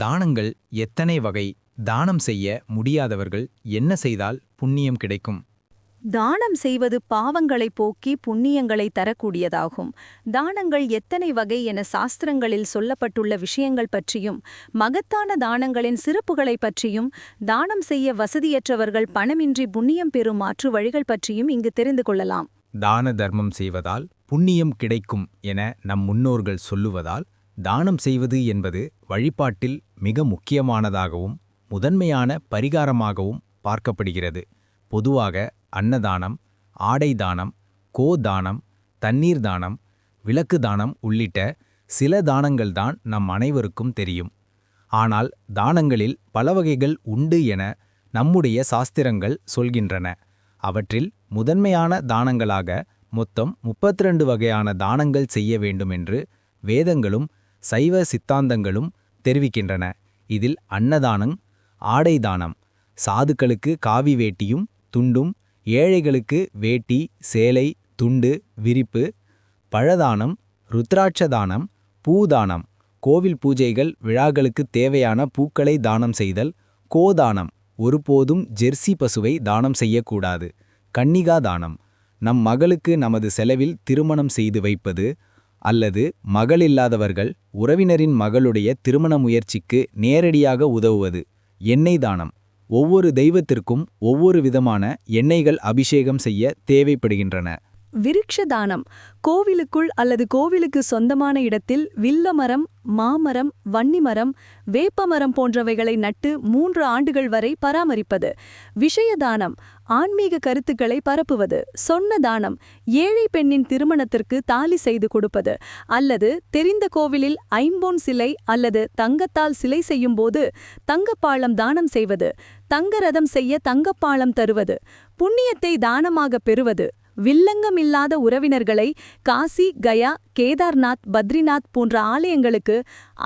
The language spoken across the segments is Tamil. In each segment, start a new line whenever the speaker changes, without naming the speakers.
தானங்கள் எத்தனை வகை தானம் செய்ய முடியாதவர்கள் என்ன செய்தால் புண்ணியம் கிடைக்கும்?
தானம் செய்வது பாவங்களை போக்கி புண்ணியங்களை தரக்கூடியதாகும். தானங்கள் எத்தனை வகை என சாஸ்திரங்களில் சொல்லப்பட்டுள்ள விஷயங்கள் பற்றியும் மகத்தான தானங்களின் சிறப்புகளை பற்றியும் தானம் செய்ய வசதியற்றவர்கள் பணமின்றி புண்ணியம் பெறும் மாற்று வழிகள் பற்றியும் இங்கு தெரிந்து கொள்ளலாம்.
தான தர்மம் செய்வதால் புண்ணியம் கிடைக்கும் என நம் முன்னோர்கள் சொல்லுவதால் தானம் செய்வது என்பது வழிபாட்டில் மிக முக்கியமானதாகவும் முதன்மையான பரிகாரமாகவும் பார்க்கப்படுகிறது. பொதுவாக அன்னதானம் ஆடை தானம் கோ தானம் தண்ணீர் தானம் விளக்கு தானம் உள்ளிட்ட சில தானங்கள்தான் நம் அனைவருக்கும் தெரியும். ஆனால் தானங்களில் பல வகைகள் உண்டு என நம்முடைய சாஸ்திரங்கள் சொல்கின்றன. அவற்றில் முதன்மையான தானங்களாக மொத்தம் 32 வகையான தானங்கள் செய்ய வேண்டுமென்று வேதங்களும் சைவ சித்தாந்தங்களும் தெரிவிக்கின்றன. இதில் அன்னதானம் ஆடை தானம் சாதுக்களுக்கு காவி வேட்டியும் துண்டும் ஏழைகளுக்கு வேட்டி சேலை துண்டு விரிப்பு பழதானம் ருத்ராட்ச தானம் பூதானம் கோவில் பூஜைகள் விழாக்களுக்கு தேவையான பூக்களை தானம் செய்தல் கோதானம் ஒருபோதும் ஜெர்சி பசுவை தானம் செய்யக்கூடாது. கன்னிகா தானம் நம் மகளுக்கு நமது செலவில் திருமணம் செய்து வைப்பது அல்லது மகளில்லாதவர்கள் உறவினரின் மகளுடைய திருமண முயற்சிக்கு நேரடியாக உதவுவது எண்ணெய் தானம். ஒவ்வொரு தெய்வத்திற்கும் ஒவ்வொரு விதமான எண்ணெய்கள் அபிஷேகம் செய்ய தேவைப்படுகின்றன.
விருட்ச தானம் கோவிலுக்குள் அல்லது கோவிலுக்கு சொந்தமான இடத்தில் வில்லமரம் மாமரம் வன்னிமரம் வேப்பமரம் போன்றவைகளை நட்டு மூன்று ஆண்டுகள் வரை பராமரிப்பது. விஷயதானம் ஆன்மீக கருத்துக்களை பரப்புவது. சொன்ன தானம் ஏழை பெண்ணின் திருமணத்திற்கு தாலி செய்து கொடுப்பது. அல்லது தெரிந்த கோவிலில் ஐம்பொன் சிலை அல்லது தங்கத்தால் சிலை செய்யும்போது தங்கப்பாளம் தானம் செய்வது. தங்கரதம் செய்ய தங்கப்பாளம் தருவது. புண்ணியத்தை தானமாக பெறுவது. வில்லங்கமில்லாத உறவினர்களை காசி கயா கேதார்நாத் பத்ரிநாத் போன்ற ஆலயங்களுக்கு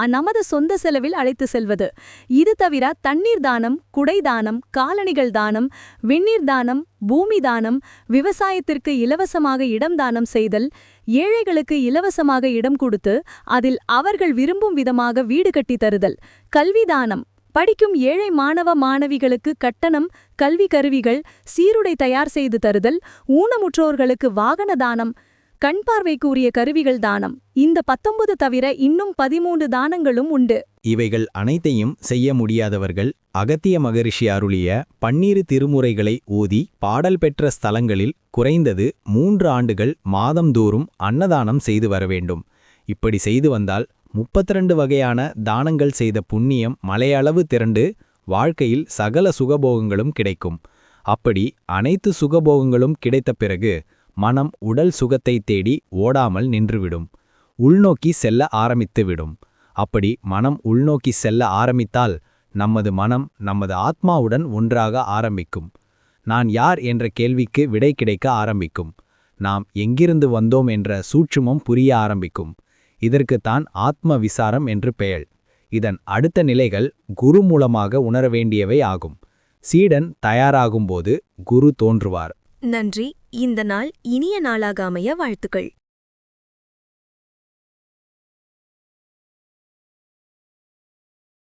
நமது சொந்த செலவில் அழைத்து செல்வது. இது தவிர தண்ணீர் தானம் குடை தானம் காலணிகள் தானம் விண்ணீர் தானம் பூமி தானம் விவசாயத்திற்கு இலவசமாக இடம் தானம் செய்தல் ஏழைகளுக்கு இலவசமாக இடம் கொடுத்து அதில் அவர்கள் விரும்பும் விதமாக வீடு கட்டித் தருதல். கல்வி தானம் படிக்கும் ஏழை மாணவ மாணவிகளுக்கு கட்டணம் கல்வி கருவிகள் சீருடை தயார் செய்து தருதல் ஊனமுற்றோர்களுக்கு வாகன தானம் கண் பார்வைக்கு உரிய கருவிகள் தானம். இந்த பத்தொன்பது தவிர இன்னும் பதிமூன்று தானங்களும் உண்டு.
இவைகள் அனைத்தையும் செய்ய முடியாதவர்கள் அகத்திய மகரிஷி அருளிய பன்னீரு திருமுறைகளை ஓதி பாடல் பெற்ற ஸ்தலங்களில் குறைந்தது மூன்று ஆண்டுகள் மாதந்தோறும் அன்னதானம் செய்து வர வேண்டும். இப்படி செய்து வந்தால் 32 வகையான தானங்கள் செய்த புண்ணியம் மலையளவு திரண்டு வாழ்க்கையில் சகல சுகபோகங்களும் கிடைக்கும். அப்படி அனைத்து சுகபோகங்களும் கிடைத்த பிறகு மனம் உடல் சுகத்தை தேடி ஓடாமல் நின்றுவிடும். உள்நோக்கி செல்ல ஆரம்பித்துவிடும் அப்படி மனம் உள்நோக்கி செல்ல ஆரம்பித்தால் நமது மனம் நமது ஆத்மாவுடன் ஒன்றாக ஆரம்பிக்கும். நான் யார் என்ற கேள்விக்கு விடை கிடைக்க ஆரம்பிக்கும். நாம் எங்கிருந்து வந்தோம் என்ற சூட்சுமம் புரிய ஆரம்பிக்கும். இதற்குத்தான் ஆத்ம விசாரம் என்று பெயர். இதன் அடுத்த நிலைகள் குரு மூலமாக உணர வேண்டியவை ஆகும். சீடன் தயாராகும்போது குரு தோன்றுவார்.
நன்றி. இந்த நாள் இனிய நாளாக அமைய வாழ்த்துக்கள்.